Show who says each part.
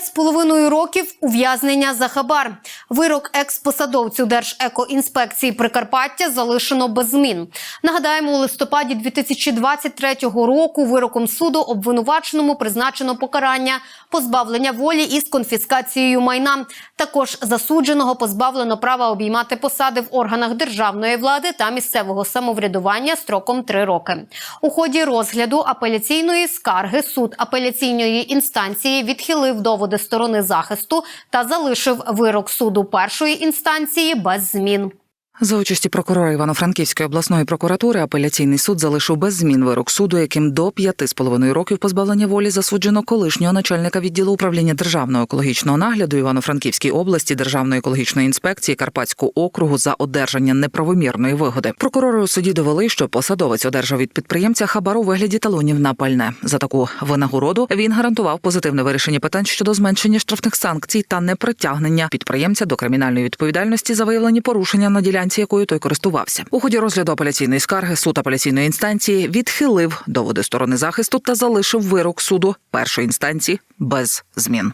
Speaker 1: П'ять з половиною років ув'язнення за хабар. Вирок експосадовцю Держекоінспекції Прикарпаття залишено без змін. Нагадаємо, у листопаді 2023 року вироком суду обвинуваченому призначено покарання позбавлення волі із конфіскацією майна. Також засудженого позбавлено права обіймати посади в органах державної влади та місцевого самоврядування строком три роки. У ході розгляду апеляційної скарги суд апеляційної інстанції відхилив доводи сторони захисту та залишив вирок суду першої інстанції без змін.
Speaker 2: За участі прокурора Івано-Франківської обласної прокуратури апеляційний суд залишив без змін вирок суду, яким до п'яти з половиною років позбавлення волі засуджено колишнього начальника відділу управління державного екологічного нагляду Івано-Франківській області Державної екологічної інспекції Карпатського округу за одержання неправомірної вигоди. Прокурори у суді довели, що посадовець одержав від підприємця хабар у вигляді талонів на пальне. За таку винагороду він гарантував позитивне вирішення питань щодо зменшення штрафних санкцій та непритягнення підприємця до кримінальної відповідальності за виявлені порушення на ділянці, якою той користувався. У ході розгляду апеляційної скарги суд апеляційної інстанції відхилив доводи сторони захисту та залишив вирок суду першої інстанції без змін.